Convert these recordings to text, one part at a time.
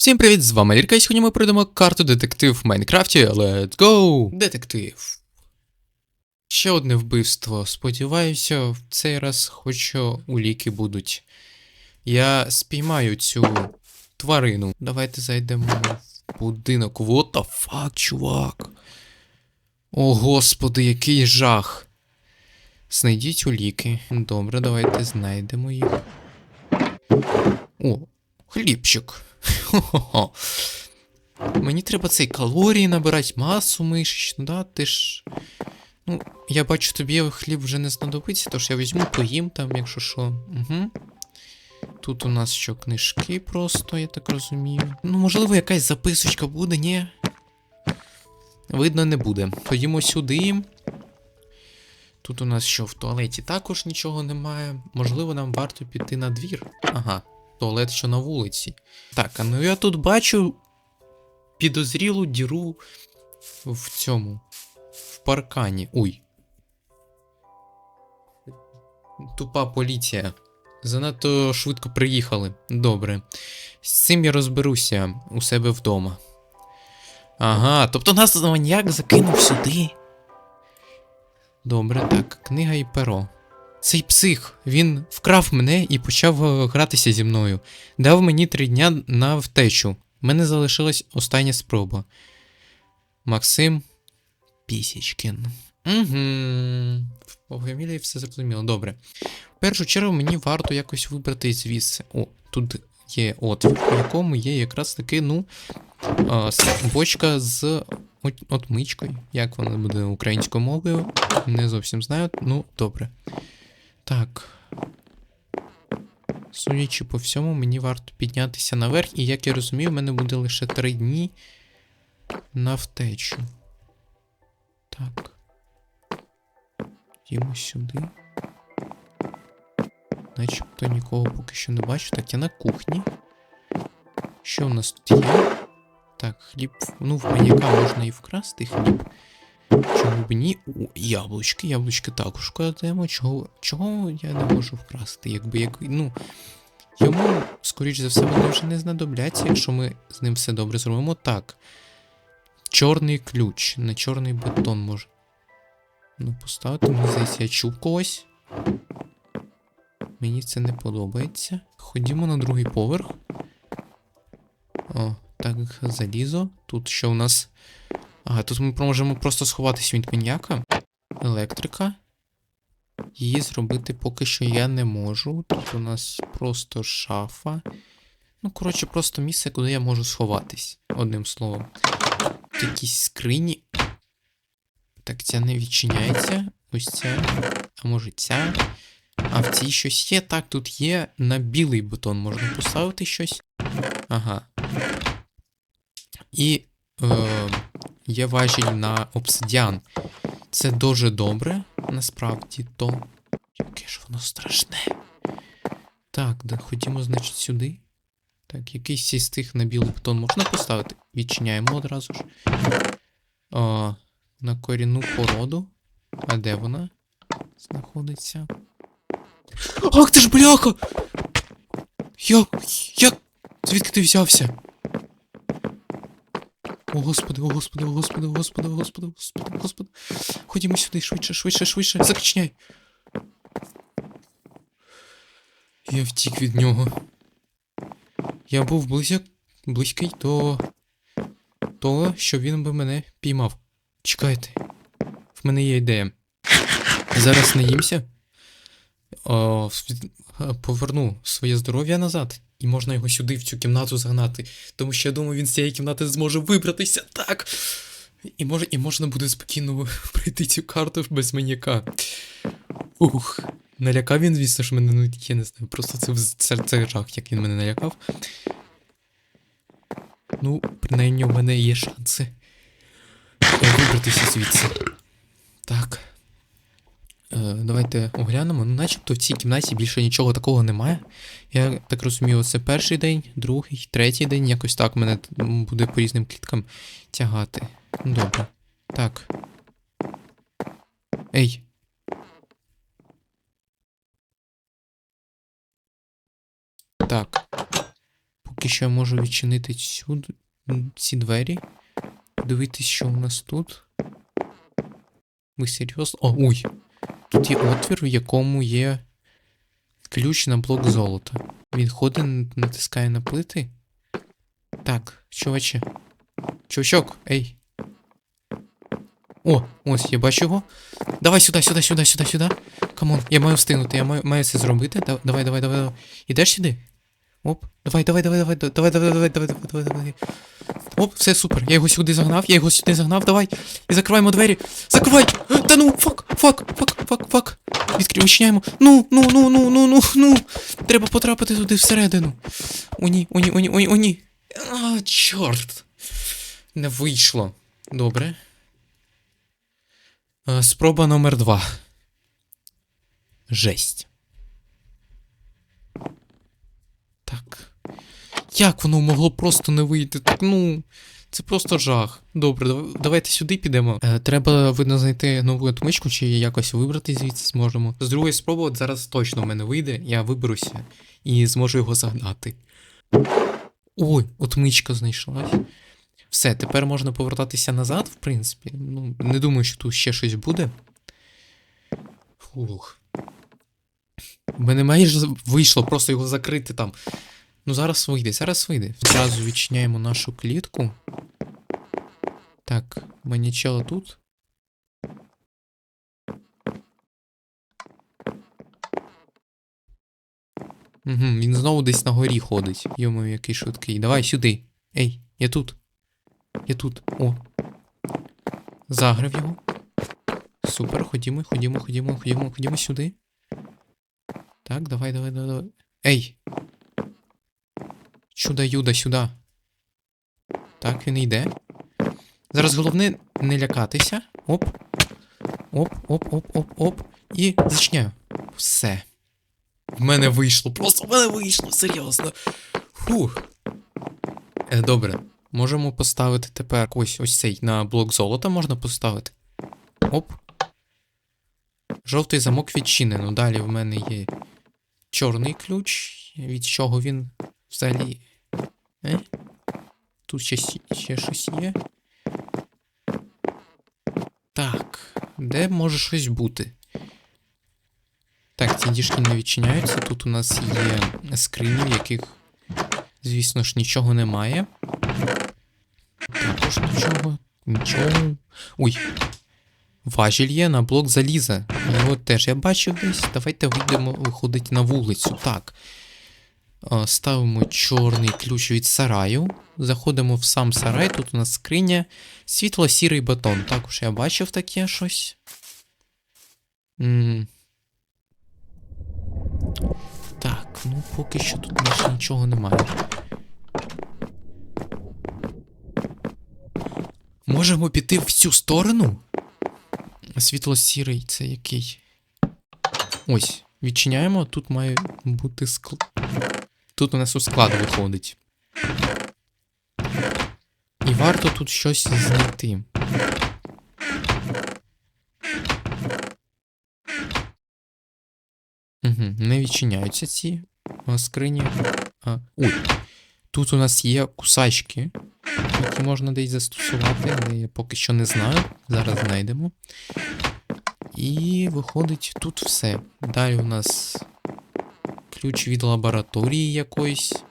Всім привіт, з вами Лірка, і сьогодні ми пройдемо карту детектив в Майнкрафті. Let's go! Детектив. Ще одне вбивство. Сподіваюся, в цей раз хоч уліки будуть. Я спіймаю цю тварину. Давайте зайдемо в будинок. What the fuck, чувак? О, господи, який жах. Знайдіть уліки. Добре, давайте знайдемо їх. О, хлібчик. Хо-хо-хо. Мені треба цей калорії набирати, масу мишечну, да? Ти ж. Ну, я бачу, тобі хліб вже не знадобиться, тож я візьму, поїм там, якщо що. Угу. Тут у нас що, книжки просто, я так розумію. Ну, можливо, якась записочка буде, ні. Видно, не буде. Ходімо сюди. Тут у нас що, в туалеті також нічого немає. Можливо, нам варто піти на двір. Ага, туалет, що на вулиці. Так, а ну я тут бачу підозрілу діру в цьому. В паркані. Ой. Тупа поліція. Занадто швидко приїхали. Добре. З цим я розберуся у себе вдома. Ага, тобто нас маньяк закинув сюди. Добре, так, книга і перо. Цей псих, він вкрав мене і почав е, гратися зі мною. Дав мені три дня на втечу. Мене залишилась остання спроба. Максим Пісічкін. Угу. По фамілії все зрозуміло. Добре. В першу чергу мені варто якось вибрати звідси. О, тут є отвір, в якому є якраз таки, ну, бочка з от- отмичкою. Як вона буде українською мовою? Не зовсім знаю. Ну, добре. Так. Судячи по всьому, мені варто піднятися наверх, і як я розумію, в мене буде лише три дні на втечу. Так. Йдемо сюди. Начебто нікого поки що не бачу. Так, я на кухні. Що в нас тут є? Так, хліб. Ну, в маньяка можна і вкрасти хліб. Чому б ні? О, яблучки, яблучки також кладемо. Чого, чого я не можу вкрасти? Якби як. Ну. Йому, скоріш за все, вони вже не знадобляться, якщо ми з ним все добре зробимо. Так. Чорний ключ. На чорний бетон може. Ну, поставити, мені здається, я чув когось. Мені це не подобається. Ходімо на другий поверх. О, так, залізо. Тут що у нас. Ага, тут ми можемо просто сховатися від маньяка. Електрика. Її зробити поки що я не можу. Тут у нас просто шафа. Ну, коротше, просто місце, куди я можу сховатись. Одним словом. Тут якісь скрині. Так, ця не відчиняється. Ось ця. А може ця. А в цій щось є. Так, тут є на білий бутон можна поставити щось. Ага. І е, є важіль на обсидіан. Це дуже добре, насправді то. Яке ж воно страшне. Так, да, ходімо, значить, сюди. Так, якийсь із тих на білий бетон можна поставити? Відчиняємо одразу ж. О, на корінну породу. А де вона знаходиться? Ах, ти ж бляха! Як? Як? Звідки ти взявся? О, господи, о, господи, о, господи, о, господи, о, господи, о, господи, о, господи. Ходімо сюди, швидше, швидше, швидше, закачняй. Я втік від нього. Я був близько, близький до того, що він би мене піймав. Чекайте. В мене є ідея. Зараз наїмся. О, поверну своє здоров'я назад, і можна його сюди, в цю кімнату загнати. Тому що я думаю, він з цієї кімнати зможе вибратися. Так. І, може, і можна буде спокійно пройти цю карту без маньяка. Ух. Налякав він, звісно ж, мене, ну я не знаю. Просто це, вз- це, це жах, як він мене налякав. Ну, принаймні, у мене є шанси е, вибратися звідси. Так. Е, давайте оглянемо. Ну, начебто в цій кімнаті більше нічого такого немає. Я так розумію, це перший день, другий, третій день, якось так мене буде по різним кліткам тягати. Ну, Добре. Так. Ей. Так. Поки що я можу відчинити цю, ці двері. Дивитись, що у нас тут. Ви серйозно? О, ой! Тут є отвір, в якому є ключ на блок золота. Він ходить, натискає на плити. Так, чуваче. Чувачок, ей. О, ось, я бачу його. Давай сюди, сюди, сюди, сюди, сюди. Камон, я маю встигнути, я маю, маю це зробити. Давай, давай, давай, давай. Ідеш сюди? Оп, давай, давай, давай, давай, давай, давай, давай, давай, давай, давай, давай. Оп, все супер. Я його сюди загнав, я його сюди загнав, давай. І закриваємо двері. Закривай! Та ну, фак, фак, фак, фак, фак. Відкрив, відчиняємо. Ну, ну, ну, ну, ну, ну, ну. Треба потрапити туди всередину. О ні, о ні, о ні, о ні, о ні. А, чорт. Не вийшло. Добре. Е, Спроба номер два. Жесть. Так. Як воно могло просто не вийти? Так, ну. Це просто жах. Добре, давайте сюди підемо. Е, треба, видно, знайти нову отмичку, чи якось вибрати звідси зможемо. З другої спроби, от зараз точно в мене вийде, я виберуся і зможу його загнати. Ой, отмичка знайшлась. Все, тепер можна повертатися назад, в принципі. Ну, не думаю, що тут ще щось буде. Фух. У мене майже вийшло просто його закрити там. Ну, зараз вийде, зараз вийде. Зразу відчиняємо нашу клітку. Так, манічело тут. Угу, він знову десь на горі ходить. Йому який швидкий. Давай сюди. Ей, я тут. Я тут. О. Заграв його. Супер, ходімо, ходімо, ходімо, ходімо, ходімо сюди. Так, давай, давай, давай, давай. Ей! Чудо юда сюди. Так, він йде. Зараз головне не лякатися. Оп. Оп, оп, оп, оп, оп. І зачиняю. Все. В мене вийшло. Просто в мене вийшло, серйозно. Фух. Е, добре. Можемо поставити тепер ось ось цей на блок золота можна поставити. Оп. Жовтий замок відчинено. Далі в мене є чорний ключ. Від чого він взагалі. Е? Тут ще, ще щось є. Так. Де може щось бути? Так, ці діжки не відчиняються. Тут у нас є скрині, в яких, звісно ж, нічого немає. Також нічого. Нічого. Ой. Важіль є на блок заліза. Його теж я бачив десь. Давайте вийдемо, виходить на вулицю. Так. А, Ставимо чорний ключ від сараю. Заходимо в сам сарай. Тут у нас скриня. Світло-сірий батон. Також я бачив таке щось. м Так, ну поки що тут більше нічого немає. Можемо піти в цю сторону? Світло-сірий, це який? Ось, відчиняємо, тут має бути склад. Тут у нас у склад виходить. І варто тут щось знайти. Угу, не відчиняються ці скрині. А, ой, тут у нас є кусачки, які можна десь застосувати, але я поки що не знаю. Зараз знайдемо. І виходить тут все. Далі у нас ключ від лабораторії якоїсь.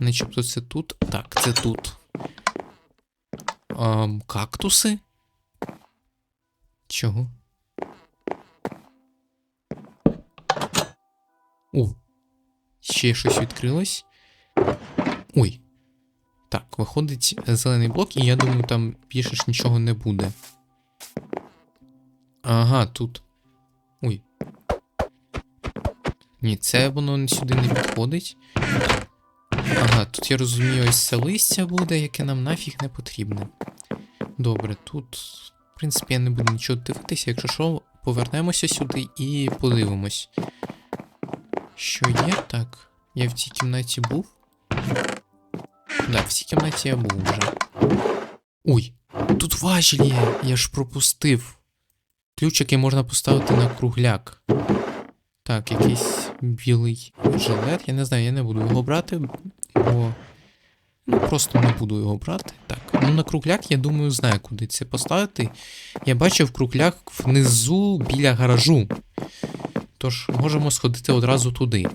Начебто це тут. Так, це тут. Ам, кактуси? Чого? О, ще щось відкрилось. Ой. Так, виходить зелений блок, і я думаю, там більше ж нічого не буде. Ага, тут. Ні, це воно сюди не підходить. Ага, тут я розумію, ось це листя буде, яке нам нафіг не потрібне. Добре, тут, в принципі, я не буду нічого дивитися, якщо що, повернемося сюди і подивимось. Що є? Так. Я в цій кімнаті був. Да, в цій кімнаті я був вже. Ой, тут важіль є, я ж пропустив. Ключ, який можна поставити на кругляк. Так, якийсь білий жилет. Я не знаю, я не буду його брати. Бо. Ну, просто не буду його брати. Так. Ну, на кругляк, я думаю, знаю, куди це поставити. Я бачив кругляк внизу біля гаражу. Тож, можемо сходити одразу туди.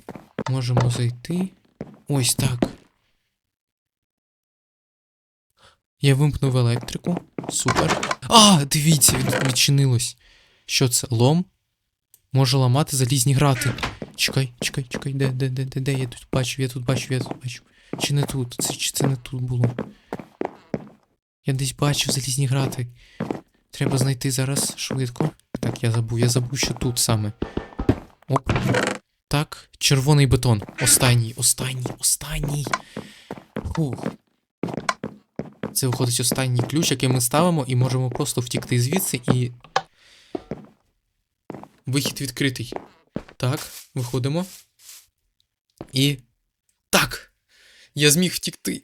Можемо зайти. Ось так. Я вимкнув електрику. Супер. А, дивіться, відчинилось. Що це? Лом? Може ламати залізні грати. Чекай, чекай, чекай, де, де, де, де, де, я тут бачив, я тут бачив, я тут бачив. Чи не тут? Це, чи це не тут було? Я десь бачив залізні грати. Треба знайти зараз швидко. Так, я забув, я забув, що тут саме. Оп. Так, червоний бетон. Останній, останній, останній. Фух. Це виходить останній ключ, який ми ставимо, і можемо просто втікти звідси і. Вихід відкритий. Так, виходимо. І. Так! Я зміг втікти.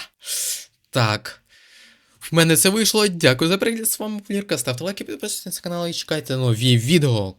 так. В мене це вийшло. Дякую за перегляд. З вами Полірка. Ставте лайки, підписуйтесь на канал і чекайте нові відео.